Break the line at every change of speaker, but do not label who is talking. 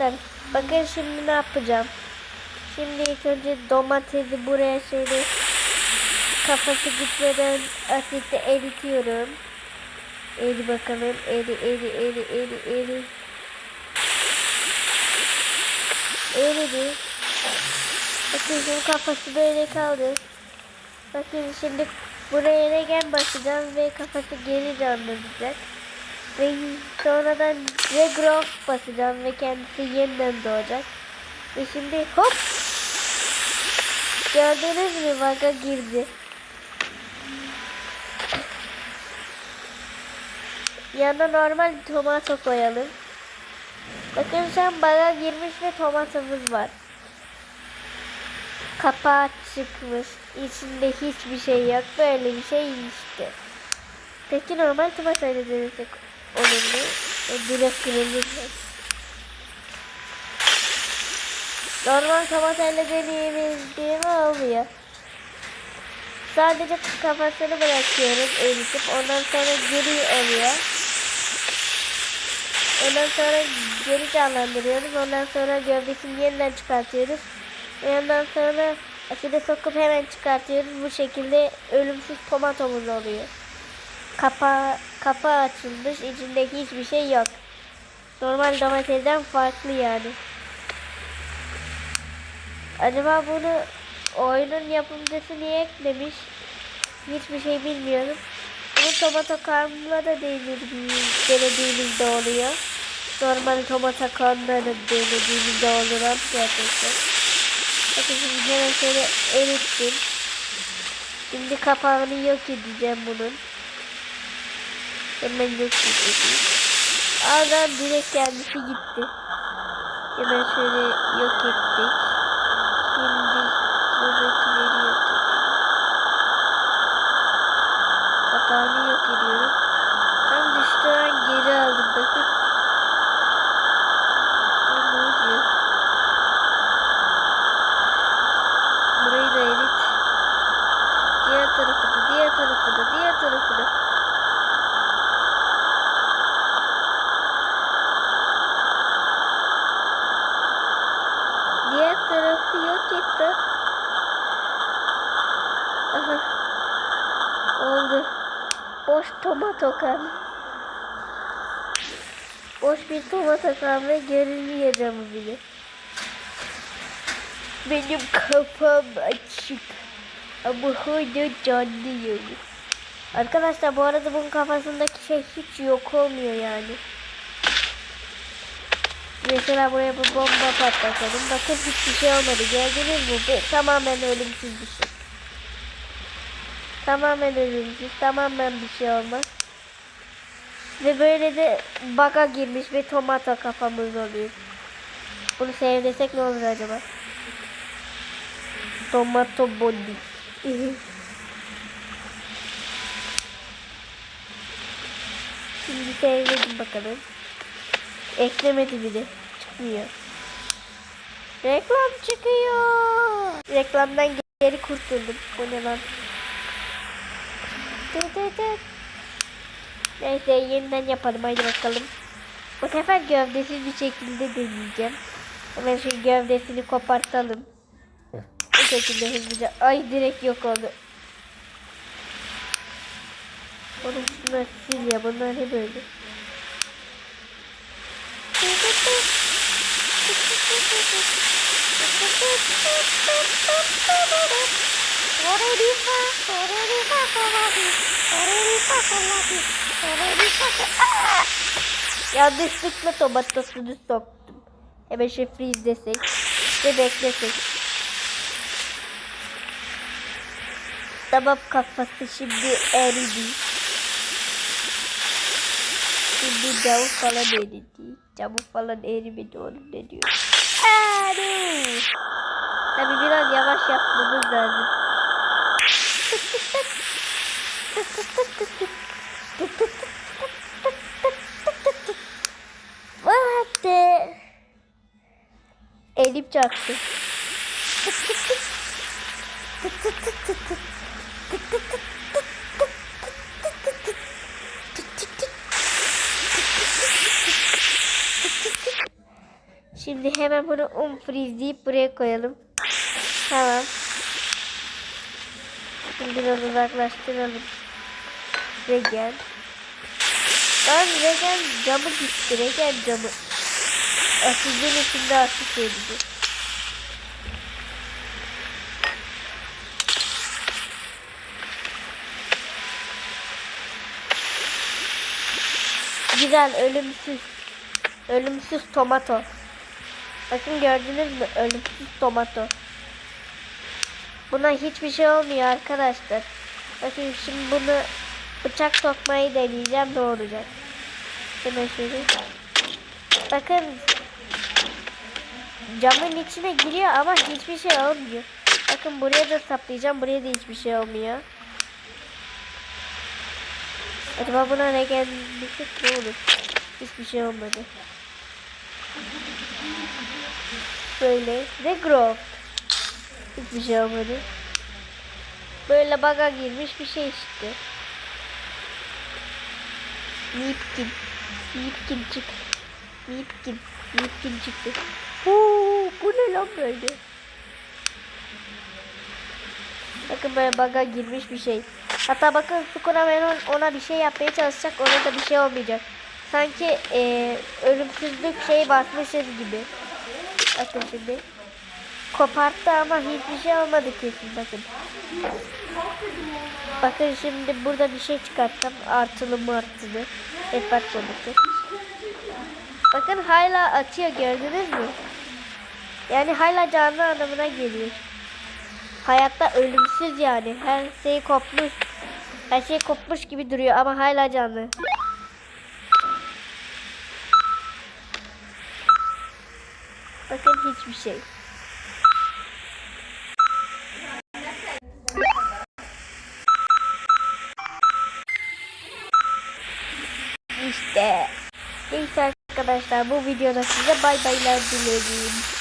arkadaşlar bakın şimdi ne yapacağım. Şimdi ilk önce domatesi buraya şöyle kafası gitmeden asitte eritiyorum. Eri bakalım. Eri eri eri eri eri. Eridi. Bakın şimdi kafası böyle kaldı. Bakın şimdi buraya regen basacağım ve kafası geri canlanacak. Ve sonradan regrowth basacağım ve kendisi yeniden doğacak. Ve şimdi hop! Gördünüz mü? Vaga girdi. Yanına normal tomato koyalım. Bakın şu an baga girmiş ve tomatomuz var. Kapağı çıkmış. İçinde hiçbir şey yok. Böyle bir şey işte. Peki normal tomatayla denesek olur mu? O direkt kırılır mı? Normal tomatayla deneyebildiğim olmuyor. Sadece kafasını bırakıyorum eritip ondan sonra geri oluyor. Ondan sonra geri canlandırıyoruz. Ondan sonra gövdesini yeniden çıkartıyoruz. Ve ondan sonra aside sokup hemen çıkartıyoruz. Bu şekilde ölümsüz tomatomuz oluyor. Kapağı, kapağı açılmış. içinde hiçbir şey yok. Normal domatesden farklı yani. Acaba bunu oyunun yapımcısı niye eklemiş? Hiçbir şey bilmiyorum. Bunu tomato karnına da denediğimiz, denediğimizde oluyor. Normal tomato karnına da denediğimizde olur gerçekten. Bakın şimdi hemen şöyle erittim. Şimdi kapağını yok edeceğim bunun. Hemen yok edeyim. Ardından direkt kendisi gitti. Hemen şöyle yok ettik. Şimdi buradakileri yok edelim. Kapağını yok ediyoruz. Tam düştüğü an geri aldım bakın. Burayı da erit. Diğer tarafı da, diğer tarafı da, diğer tarafı da. Diğer tarafı yok etti. Aha. Oldu. Boş tomato kan. Boş bir tomato kan ve görünüyor camı bile. Benim kafam açık. Ama hala canlıyım. Arkadaşlar bu arada bunun kafasındaki şey hiç yok olmuyor yani. Mesela buraya bir bomba patlatalım. Bakın hiçbir şey olmadı. Gördünüz mü? Bu tamamen ölümsüz bir şey. Tamamen ölümsüz. Tamamen bir şey olmaz. Ve böyle de baga girmiş bir tomato kafamız oluyor. Bunu sevdesek ne olur acaba? Tomato body. Şimdi sevdim bakalım. Eklemedi bile. Çıkmıyor. Reklam çıkıyor. Reklamdan geri kurtuldum. Bu ne lan? Neyse yeniden yapalım. Haydi bakalım. Bu sefer gövdesiz bir şekilde deneyeceğim. Hemen şu gövdesini kopartalım. Bu şekilde hızlıca. Ay direkt yok oldu. Oğlum şunlar sil ya. Bunlar ne böyle? Yanlışlıkla tomatosunu soktum. Hemen freeze desek ve beklesek. Tamam kafası şimdi eridi. Şimdi camı falan eridi. Camı falan erimedi onun ne diyor. Aa, Tabi biraz yavaş yapmamız lazım. The? Elim çarptı. Şimdi hemen bunu unfreeze deyip buraya koyalım. Tamam. Şimdi biraz uzaklaştıralım. Regen. Lan Regen camı gitti. Regen camı. Asizin içinde asit edici. Güzel ölümsüz. Ölümsüz tomato. Bakın gördünüz mü? Ölümsüz tomato. Buna hiçbir şey olmuyor arkadaşlar. Bakın şimdi bunu bıçak sokmayı deneyeceğim ne olacak. Şuna şöyle. Bakın camın içine giriyor ama hiçbir şey olmuyor. Bakın buraya da saplayacağım. Buraya da hiçbir şey olmuyor. Acaba buna ne gelmişse ne olur? Hiçbir şey olmadı. Böyle. Ve Grove. Hiçbir şey olmadı. Böyle baga girmiş bir şey işte. Nipkin. Nipkin çık. Nipkin. Nipkin çıktı. Huu, bu ne lan böyle? Bakın böyle baga girmiş bir şey. Hatta bakın Sukuramen ona bir şey yapmaya çalışacak. Ona da bir şey olmayacak. Sanki e, ölümsüzlük şey basmışız gibi. Bakın şimdi. Koparttı ama hiçbir şey olmadı kesin bakın. Bakın şimdi burada bir şey çıkarttım. Artılı mı artılı. Hep bak konusu. Bakın hala atıyor gördünüz mü? Yani hala canlı anlamına geliyor. Hayatta ölümsüz yani. Her şey kopmuş. Her şey kopmuş gibi duruyor ama hala canlı. Bakın hiçbir şey. İşte. Neyse arkadaşlar bu videoda size bay baylar dilerim.